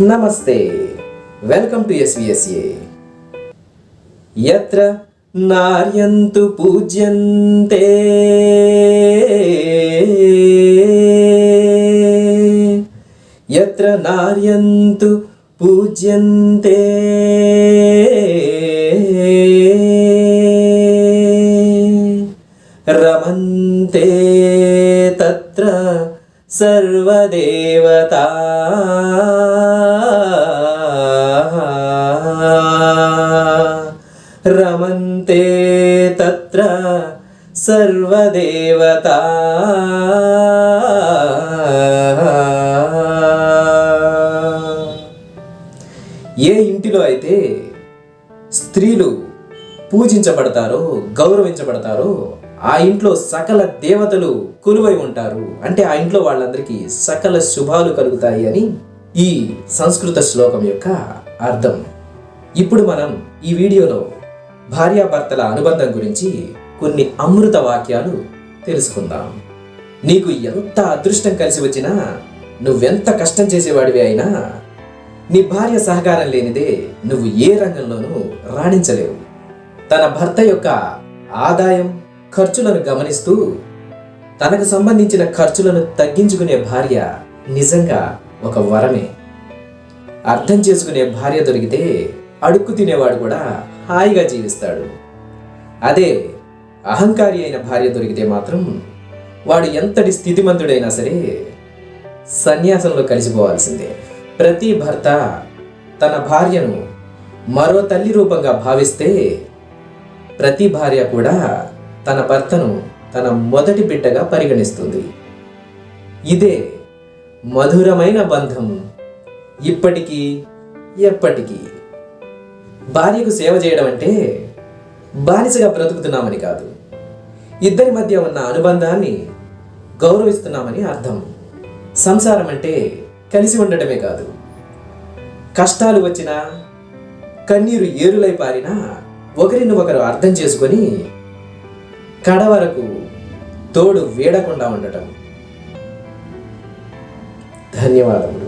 నమస్తే. Welcome to ఎస్విఎస్ఏ ఎత్ర నార్యంతు పూజ్యంతే. ఎత్ర నార్యంతు పూజ్యంతే. రమంతే తత్ర సర్వదేవతా. రమంతే తత్ర సర్వదేవతా. ఏ ఇంటిలో అయితే స్త్రీలు పూజించబడతారో గౌరవించబడతారో ఆ ఇంట్లో సకల దేవతలు కొలువై ఉంటారు. అంటే ఆ ఇంట్లో వాళ్ళందరికీ సకల శుభాలు కలుగుతాయి అని ఈ సంస్కృత శ్లోకం యొక్క అర్థం. ఇప్పుడు మనం ఈ వీడియోలో భార్యాభర్తల అనుబంధం గురించి కొన్ని అమృత వాక్యాలు తెలుసుకుందాం. నీకు ఎంత అదృష్టం కలిసి వచ్చినా నువ్వెంత కష్టం చేసేవాడివి అయినా నీ భార్య సహకారం లేనిదే నువ్వు ఏ రంగంలోనూ రాణించలేవు. తన భర్త యొక్క ఆదాయం ఖర్చులను గమనిస్తూ తనకు సంబంధించిన ఖర్చులను తగ్గించుకునే భార్య నిజంగా ఒక వరమే. అర్థం చేసుకునే భార్య దొరికితే అడుక్కు తినేవాడు కూడా హాయిగా జీవిస్తాడు. అదే అహంకారి అయిన భార్య దొరికితే మాత్రం వాడు ఎంతటి స్థితిమంతుడైనా సరే సన్యాసంలో కలిసిపోవాల్సిందే. ప్రతి భర్త తన భార్యను మరో తల్లి రూపంగా భావిస్తే ప్రతి భార్య కూడా తన భర్తను తన మొదటి బిడ్డగా పరిగణిస్తుంది. ఇదే మధురమైన బంధం ఇప్పటికీ ఎప్పటికీ. భార్యకు సేవ చేయడం అంటే బానిసగా బ్రతుకుతున్నామని కాదు. ఇద్దరి మధ్య ఉన్న అనుబంధాన్ని గౌరవిస్తున్నామని అర్థం. సంసారం అంటే కలిసి ఉండటమే కాదు. కష్టాలు వచ్చినా కన్నీరు ఏరులై పారినా ఒకరిని ఒకరు అర్థం చేసుకొని కడ వరకు తోడు వేడకుండా ఉండటం. ధన్యవాదములు.